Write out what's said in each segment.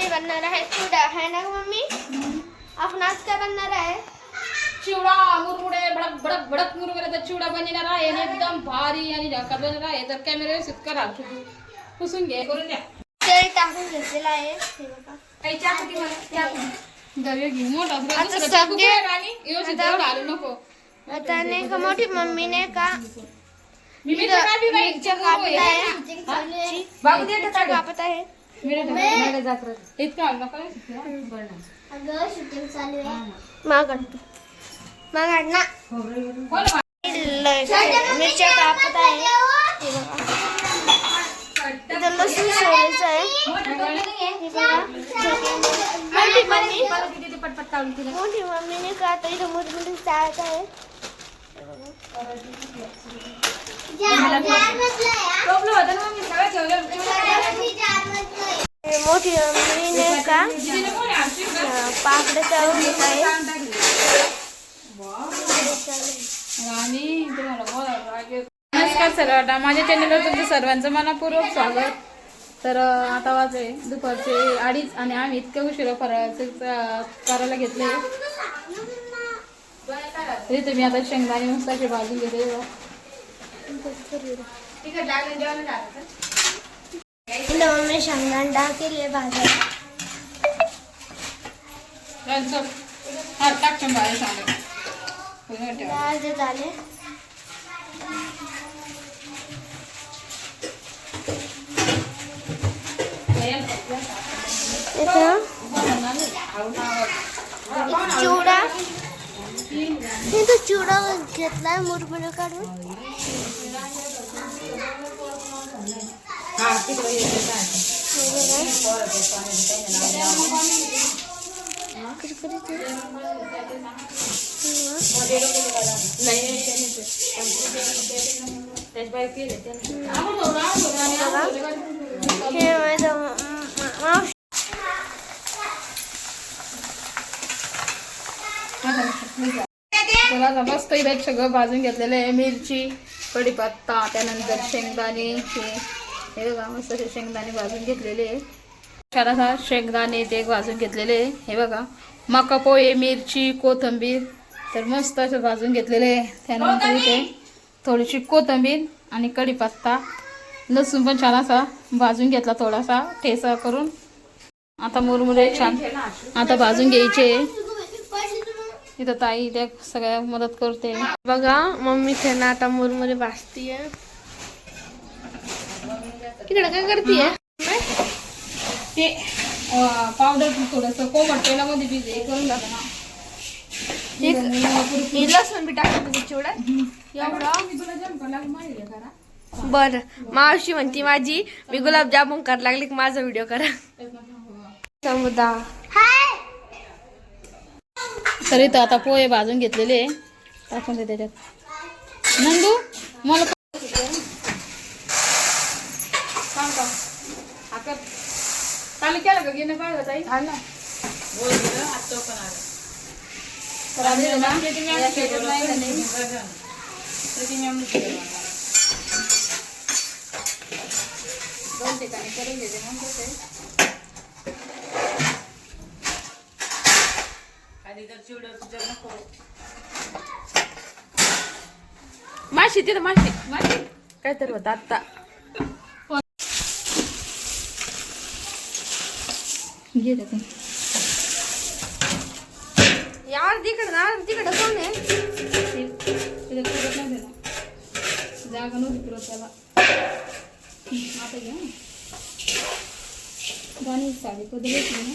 आम्ही बनणार आहे चिवडा है ना गं मम्मी? आपण आज काय बनणार आहे चिवडा मुरमुडे भडक भडक भडक मुरमुऱ्याचा चिवडा बनणार आहे आणि एकदम भारी आणि झकात बनणार आहे तर कॅमेरा व्यवस्थित करा पुसून घ्या करून द्या तेल टाकून घेतलेलं आहे हे बघा काही चहा पत्ती मला चहा पत्ती. दर्या घेऊ मोठा आता दुसरा सगळे- चाकू पुढे आणि व्यवस्थित आता- एवढं हलू नको आता नाही का मोठी मम्मीने का मी मिरच्या काढली बाई. मिरच्या चिकू कापत होय. आहे बाबू दे। मिरच्या कापत आहे मिरच्या कापत आहे हे लसूण सोडायचं आहे हे मोठी मम्मी मोठी मम्मीने का आता इथं मुरमुरी चाळत आहे मोठी मम्मीने का तिने कोणी आहे नमस्कार सर्वांना माझ्या चॅनलवर तुमचं सर्वांचं मनापूर्वक स्वागत. तर अं, आता वाजले दुपारचे अडीच आणि आम्ही इतक्या उशिरा फराळाचं करायला घेतले तरी तुम्ही आता शेंगदाणे मसाचे भाजून घेते इथं मम्मी शेंगदाणे डाळ केली आहे भाजायला हा। टाक शेंगदाणे सांगा पुन्हा ठेवा. डाळ जे झाले इथं चिवडा इथं चिवडा घेतलाय मुरमुरे काढून हे मला आता मस्त इथे सगळं भाजून घेतलेलं आहे. मिरची कढीपत्ता त्यानंतर शेंगदाणे हे हे बघा मस्त असे शेंगदाणे भाजून घेतलेले आहे. छान शेंगदाणे ते भाजून घेतलेले आहे. हे बघा मका पोहे मिरची कोथिंबीर तर मस्त असं भाजून घेतलेले आहे. त्यानंतर इथे थोडीशी कोथिंबीर आणि कढीपत्ता. लसूण पण छान असा भाजून घेतला थोडासा ठेसा करून. आता मुरमुरे छान आता भाजून घ्यायचे. इथं ताई त्या सगळ्या मदत करते. बघा मम्मी त्यांना आता मुरमुरे भाजतीये. तिकडे काय करतीये? ते पावडर थोडस कोमट तेलामध्ये भिजे हे करून लसूण बी टाकत चिवड्यात. बर. मावशी म्हणती माझी मी गुलाबजामुन करायला लागली माझा व्हिडिओ करा. समुदा. तर इथं आता पोहे भाजून घेतलेले टाकून दे त्याच्यात. नंदू मला चालू केलं का घेणं काय ताई? आहे ना? दोन ठिकाणी करून घेते मग माशी तिथं माशी काय तर होत आता ते. यार तिकडं ना तिकडं कोण आहे तिला पुरत नाही त्याला जागा नव्हती पुरत त्याला. आता घ्या गाणी साडी कधी घेतली ना.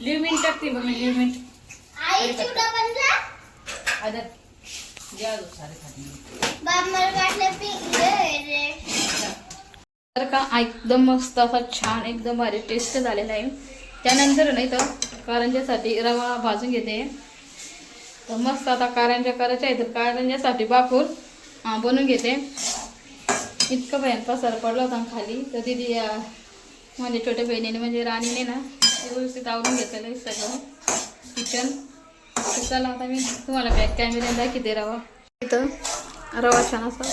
लिवमिंट टाकते बघ मी सारे तर का एकदम मस्त असा छान एकदम भारी टेस्ट झालेला आहे. त्यानंतर नाही तर कारंजासाठी रवा भाजून घेते. तर मस्त आता कारंजा करायच्या आहेत तर कारंजासाठी बाकूर बनवून घेते. इतकं भयान पसार पडला होता ना खाली. तर दिदी माझ्या छोट्या बहिणीने म्हणजे राणीने ना व्यवस्थित आवरून घेतलेलं आहे सगळं. किचन चला आता मी तुम्हाला बॅक कॅमेऱ्याने दाखवते रवा. इथं रवा छान असा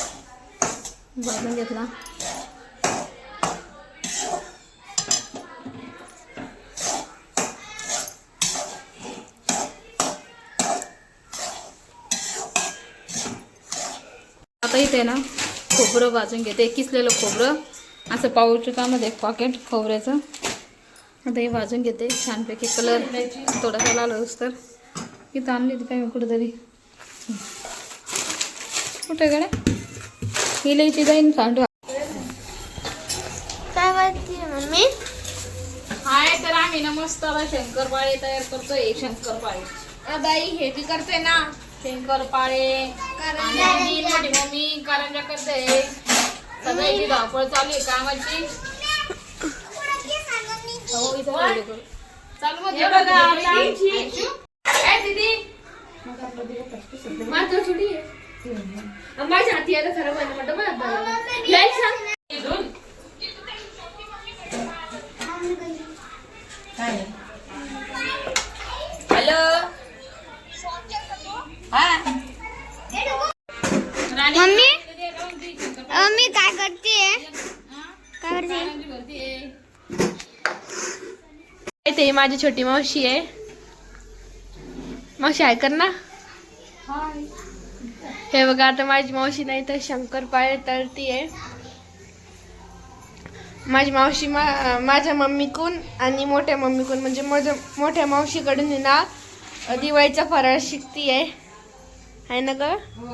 भाजून घेतला. आता इथे ना खोबरं भाजून घेते. किसलेलं खोबरं. असं पाऊचकामध्ये पॉकेट खोबऱ्याचं. आता हे भाजून घेते छानपैकी कलर थोडासा लाल होस तर. इथं आणली होती काय मी कुठेतरी? कुठे गड्या? इलायची जाईन सांडवा काय वाटते मम्मी? हाय तर आम्ही ना मस्त आता शंकरपाळे तयार करतोय शंकरपाळे. बाई हे बी करते ना शंकरपाळे मोठी मम्मी कारंजा करते. सगळ्याची धावपळ चालू आहे कामाची हो, इथं व्हिडिओ करू. चालू मग आयशू? ए, दीदी माझं थोडी आहे. माझ्या हाती आता खरं म्हणलं म्हटलं मला सांग राणी, मम्मी? दीदी, राहून दे शंकरपाळे. मम्मी काय करते हा? काय करते कारंजी भरतीये. ते माझी छोटी मावशी आहे. मावशी ऐकर ना. हे बघा आता माझी मावशी नाही तर शंकरपाळे तळती आहे. माझी मावशी मा माझ्या मम्मीकून आणि मोठ्या मम्मीकून म्हणजे माझ्या मोठ्या मावशीकडून आहे ना दिवाळीचा फराळ शिकती आहे. आहे ना ग? हो.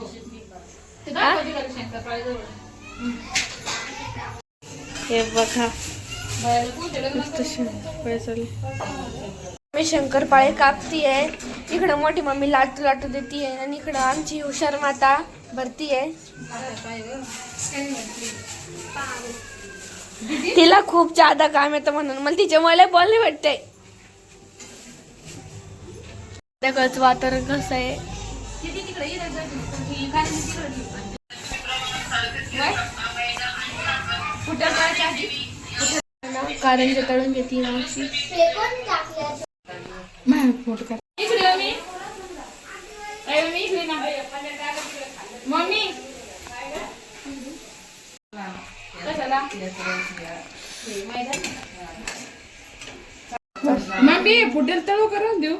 ते दाखव शंकरपाळे जवळ. मी शंकरपाळे कापती आहे इकडं मोठी मम्मी लाटू लाटू देते आहे आणि इकडं आमची हुशार माता भरती आहे तिला खूप जादा काम येतं म्हणून. मला तिच्या मला बोलले वाटते त्याकडचं वातावरण कसं आहे? कारंजा तळून घेते मावशी मम्मी. ए, मम्मी, फुटेल तळू करून देऊ.